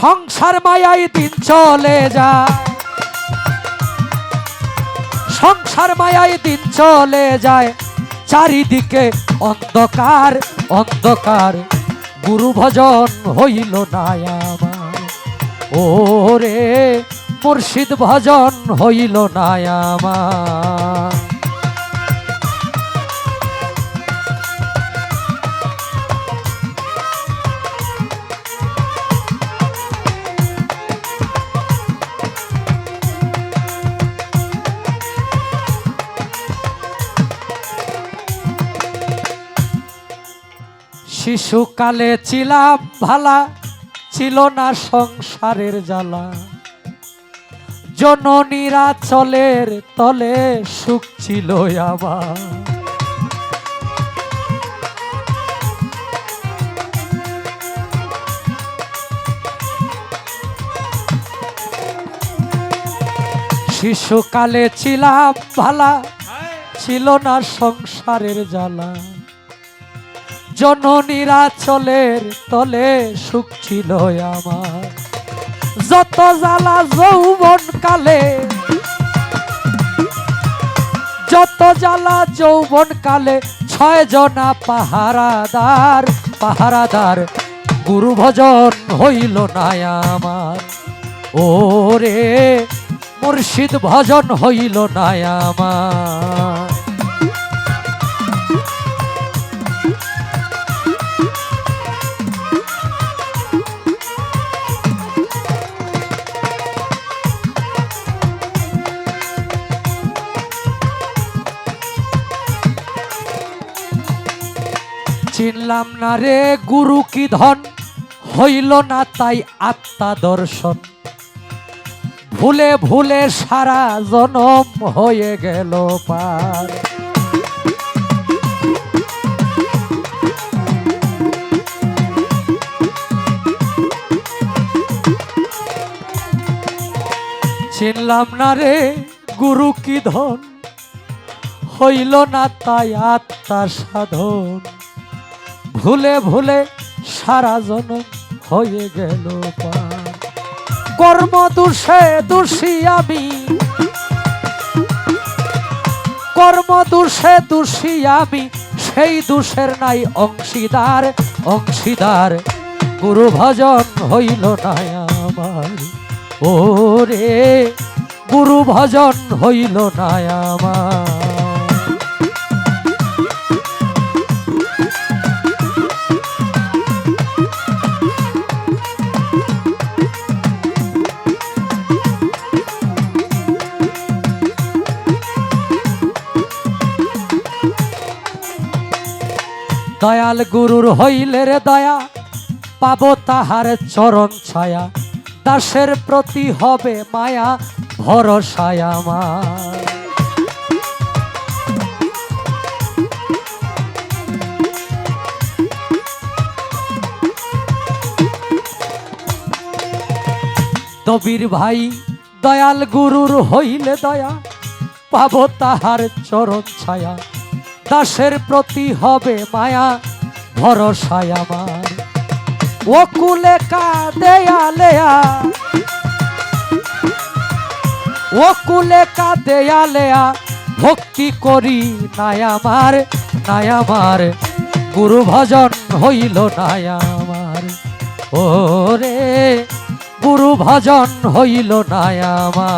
সংসার মায়াই দিন চলে যায়। সংসার মায়াই দিন চলে যায়। চারিদিকে অন্ধকার অন্ধকার। গুরু ভজন হইল না আমার ওরে মুর্শিদ ভজন হইল না আমার শিশুকালে ছিলাম ভালা, ছিল না সংসারের জ্বালা। জননীরা চলের তলে সুখ ছিল শিশুকালে ছিলাম ভালা, ছিল না সংসারের জ্বালা। জননীরা চলের তলে সুখ ছিল আমার। যত জ্বালা যৌবন কালে, যত জ্বালা যৌবন কালে, ছয় জনা পাহারাদার পাহারাদার, গুরু ভজন হইল না আমার। ওরে মুর্শিদ ভজন হইল না আমার। চিনলাম না রে গুরু কি ধন। হইল না তাই আত্মা দর্শন। ভুলে ভুলে সারা জনম হয়ে গেল পার। চিনলাম না রে গুরু কি ধন। হইল না তাই আত্মা সাধন। ভুলে ভুলে সারা জনম হয়ে গেল কর্ম দোষে দোষী আমি। কর্ম দোষে দোষী আমি। সেই দোষের নাই অংশীদার। অংশীদার গুরু ভজন হইল না আমার। ও রে গুরু ভজন হইল না আমার। দয়াল গুরুর হইলে রে দয়া, পাবো তাহার চরণ ছায়া। দাসের প্রতি হবে মায়া, ভরসায় আমার। দবির ভাই, দয়াল গুরুর হইলে দয়া, পাবো তাহার চরণ ছায়া। দাসের প্রতি হবে মায়া, ভরসায় আমার। ও কুলে কাদেয়ালেয়া ও কুলে কাদেয়ালেয়া ভক্তি করি নাই আমার নাই আমার। গুরু ভজন হইল নাই আমার। ওরে গুরু ভজন হইল নায়ামা